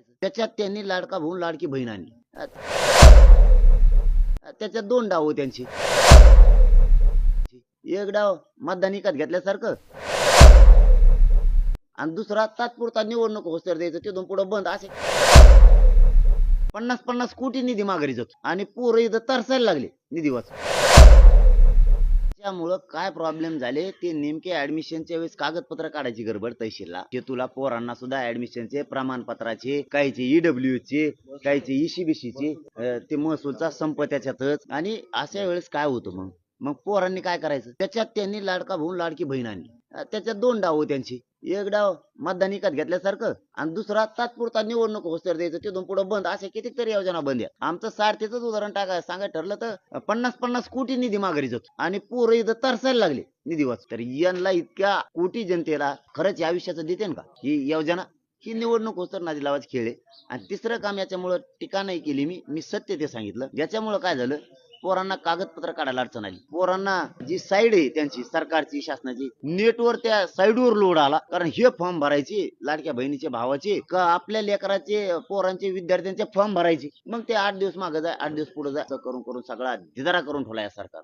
त्याच्यात त्यांनी लाडका भाऊ लाडकी बहीण आणली. त्याच्यात दोन डाव हो त्यांची. एक डाव मतदान विकत घेतल्यासारखं. आणि दुसरा तात्पुरता निवडणूक होस्तर द्यायचं तिथून पुढे बंद असे. पन्नास पन्नास कोटी निधी माघारी जातो. आणि पोरं इथं तरसायला लागले निधी वाचून. त्यामुळं काय प्रॉब्लेम झाले ते नेमके ऍडमिशनच्या वेळेस कागदपत्र काढायची गडबड तहसीलला. ते तुला पोरांना सुद्धा ऍडमिशनचे प्रमाणपत्राचे काहीचे ईडब्ल्यू चे काहीचे ईसीबीसी चे ते महसूलचा संप त्याच्यातच. आणि अशा वेळेस काय होतं मग? मग पोरांनी काय करायचं? त्याच्यात त्यांनी लाडका भाऊ लाडकी बहीण आणली. त्याच्यात दोन डाव त्यांची. एक डाव मतदान विकत घेतल्यासारखं आणि दुसरा तात्पुरता निवडणूक होस्तर द्यायचं. तिथून पुढे बंद. असे कितीतरी योजना बंद आहे आमचं सारथीच उदाहरण टाका सांगायचं ठरलं तर पन्नास पन्नास कोटी निधी माघारी जातो आणि पोरं इथं तरसायला लागले निधी वाच तर यांना इतक्या कोटी जनतेला खरंच या विषयाचं देते का? ही योजना ही निवडणूक होस्तर नादी लावायची खेळ आणि तिसरं काम याच्यामुळं टीका नाही केली मी. मी सत्य ते सांगितलं. याच्यामुळं काय झालं? पोरांना कागदपत्र काढायला अडचण आली. पोरांना जी साईड आहे त्यांची सरकारची शासनाची नेटवर त्या साईडवर लोड आला. कारण हे फॉर्म भरायचे लाडक्या बहिणीचे भावाचे का आपल्या लेकराचे पोरांचे विद्यार्थ्यांचे फॉर्म भरायचे. मग ते आठ दिवस मागे जाय आठ दिवस पुढे जाय करून करून सगळा धिदारा करून ठेवला या सरकार